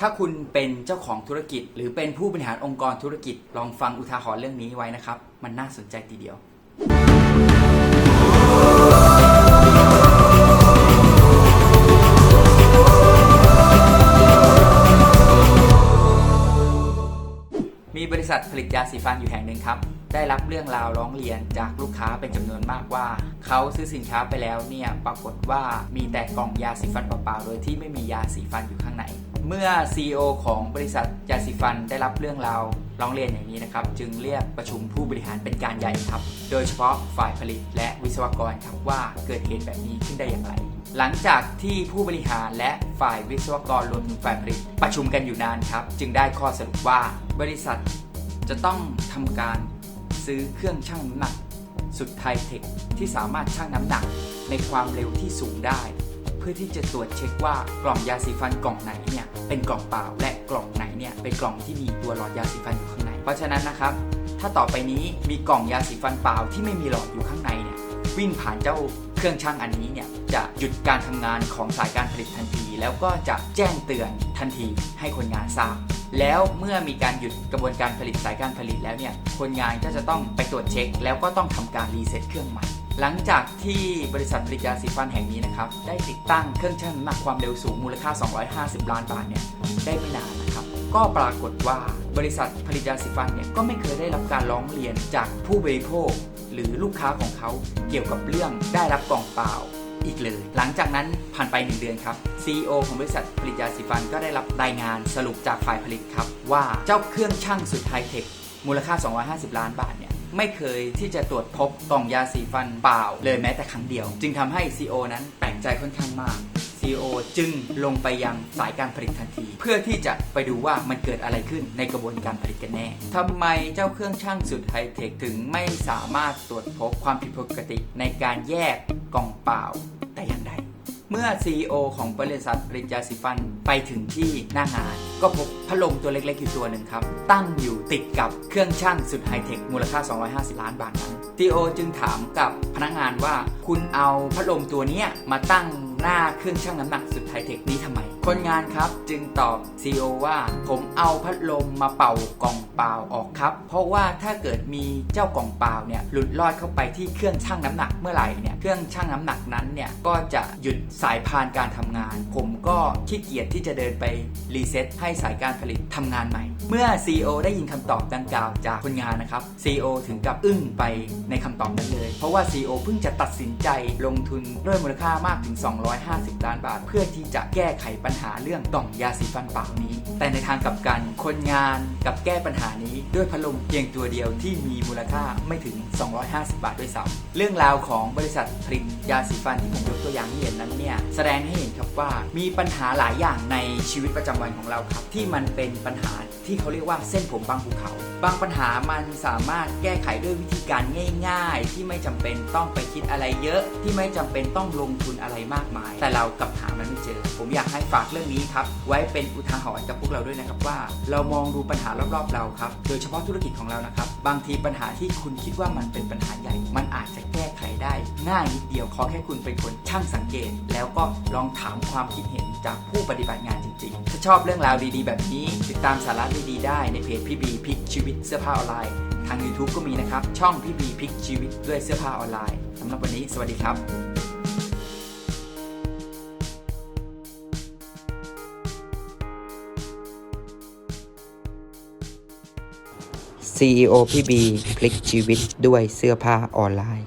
ถ้าคุณเป็นเจ้าของธุรกิจ หรือเป็นผู้บริหารองค์กรธุรกิจ ลองฟังอุทาหรณ์เรื่องนี้ไว้นะครับ มันน่าสนใจทีเดียว มีบริษัทผลิตยาสีฟันอยู่แห่งหนึ่งครับ ได้รับเรื่องราวร้องเรียนจากลูกค้าเป็นจำนวนมากว่า เขาซื้อสินค้าไปแล้วเนี่ยปรากฏว่ามีแต่กล่องยาสีฟันเปล่าๆโดยที่ไม่มียาสีฟันอยู่ข้างใน เมื่อ CEO ของบริษัทยาสีฟันได้รับเรื่องราวร้องเรียนอย่างนี้นะครับ จึงเรียกประชุมผู้บริหารเป็นการใหญ่ครับ โดยเฉพาะฝ่ายผลิตและวิศวกรครับว่าเกิดเหตุแบบนี้ขึ้นได้อย่างไร หลังจากที่ผู้บริหารและฝ่ายวิศวกรรวมถึงฝ่ายผลิต ประชุมกันอยู่นานครับ จึงได้ข้อสรุปว่า บริษัทจะต้องทำการซื้อเครื่องชั่งน้ำหนัก สุดไฮเทคที่สามารถชั่งน้ำหนักในความเร็วที่สูงได้ พื่อที่จะตรวจเช็คว่ากล่องยาสีฟันกล่องไหนเนี่ยเป็นกล่องเปล่าและกล่องไหนเนี่ยเป็นกล่องที่มีตัวหลอดยาสีฟันอยู่ข้างใน เพราะฉะนั้นนะครับ ถ้าต่อไปนี้มีกล่องยาสีฟันเปล่าที่ไม่มีหลอดอยู่ข้างในเนี่ยวิ่งผ่านเจ้าเครื่องชั่งอันนี้เนี่ยจะหยุดการทำงานของสายการผลิตทันที แล้วก็จะแจ้งเตือนทันทีให้คนงานทราบแล้วเมื่อมีการหยุดกระบวนการผลิตสายการผลิตแล้วเนี่ยคนงานก็จะต้องไปตรวจเช็ค แล้วก็ต้องทำการรีเซ็ตเครื่องใหม่ หลังจากที่บริษัทผลิตยาสีฟันแห่งนี้นะครับ ได้ติดตั้งเครื่องชั่งน้ำหนักความเร็วสูงมูลค่า 250 ล้านบาทเนี่ยได้ไม่นานนะครับ ก็ปรากฏว่าบริษัทผลิตยาสีฟันเนี่ยก็ไม่เคยได้รับการร้องเรียนจากผู้บริโภค หรือลูกค้าของเขาเกี่ยวกับเรื่องได้รับกล่องเปล่าอีกเลย หลังจากนั้นผ่านไป 1 เดือนครับ CEO ของบริษัทผลิตยาสีฟันก็ได้รับรายงานสรุปจากฝ่ายผลิตครับ ว่าเจ้าเครื่องชั่งสุดไฮเทคมูลค่า 250 ล้านบาทเนี่ย ไม่เคยที่จะตรวจพบกล่องยาสีฟันเปล่าเลยแม้แต่ครั้งเดียว จึงทำให้ CEO นั้นแปลกใจค่อนข้างมาก CEO จึงลงไปยังสายการผลิตทันที เพื่อที่จะไปดูว่ามันเกิดอะไรขึ้นในกระบวนการผลิตกันแน่ทำไมเจ้าเครื่องช่างสุดไฮเทคถึงไม่สามารถตรวจพบความผิดปกติในการแยกกล่องเปล่าแต่อย่าง เมื่อ CEO ของบริษัทปริญญาสีฟันไปถึงที่หน้างาน ก็พบพัดลมตัวเล็กๆอยู่ตัวหนึ่งครับ ตั้งอยู่ติดกับเครื่องช่างสุดไฮเทคมูลค่า 250 ล้านบาทนั้น CEO จึงถามกับพนักงานว่าคุณเอาพัดลมตัวนี้มาตั้งหน้าเครื่องช่างน้ำหนักสุดไฮเทคนี้ทำไม คนงานครับจึงตอบ CEO ว่า ผมเอาพัดลมมาเป่ากล่องเปล่าออกครับ เพราะว่าถ้าเกิดมีเจ้ากล่องเปล่าเนี่ยหลุดลอดเข้าไปที่เครื่องชั่งน้ำหนักเมื่อไหร่เนี่ยเครื่องชั่งน้ำหนักนั้นเนี่ยก็จะหยุดสายพานการทำงาน ผมก็ขี้เกียจที่จะเดินไปรีเซ็ตให้สายการผลิตทำงานใหม่ เมื่อ CEO ได้ยินคำตอบดังกล่าวจากคนงานนะครับ CEO ถึงกับอึ้งไปในคำตอบนั้นเลย เพราะว่า CEO เพิ่งจะตัดสินใจลงทุนด้วยมูลค่ามากถึง 250 ล้านบาท เพื่อที่จะแก้ไขปัญหาเรื่องกล่องยาสีฟันปล่านี้ แต่ในทางกลับกันคนงานกับแก้ปัญหานี้ด้วยพัดลมเพียงตัวเดียวที่มีมูลค่าไม่ถึง 250 บาทด้วยซ้ำเรื่องราวของบริษัทผลิตยาสีฟันที่ผมยกตัวอย่างให้เห็นนั้นเนี่ยแสดงให้เห็นครับว่ามีปัญหาหลายอย่างในชีวิตประจำวันของเราครับ ที่มันเป็นปัญหาที่เขาเรียกว่าเส้นผมบางภูเขา บางปัญหามันสามารถแก้ไขด้วยวิธีการง่าย ๆ ที่ไม่จำเป็นต้องไปคิดอะไรเยอะ ที่ไม่จำเป็นต้องลงทุนอะไรมากมาย แต่เรากลับหามันไม่เจอ ผมอยากให้ฝากเรื่องนี้ครับ ไว้เป็นอุทาหรณ์กับพวกเราด้วยนะครับว่า เรามองดูปัญหารอบๆเราครับ โดยเฉพาะธุรกิจของเรานะครับ บางทีปัญหาที่คุณคิดว่ามันเป็นปัญหาใหญ่ มันอาจจะแก้ไขได้ ง่ายนิดเดียวขอแค่คุณเป็นคนช่างสังเกต แล้วก็ลองถามความคิดเห็นจากผู้ปฏิบัติงานจริงๆ ถ้าชอบเรื่องราวดีๆ แบบนี้ ติดตามสาระดีๆได้ในเพจพี่บีพลิกชีวิตเสื้อผ้าออนไลน์ทาง YouTube ก็มีนะครับ ช่องพี่บีพลิกชีวิตด้วยเสื้อผ้าออนไลน์สำหรับวันนี้ สวัสดีครับ CEO พี่บีพลิกชีวิตด้วยเสื้อผ้าออนไลน์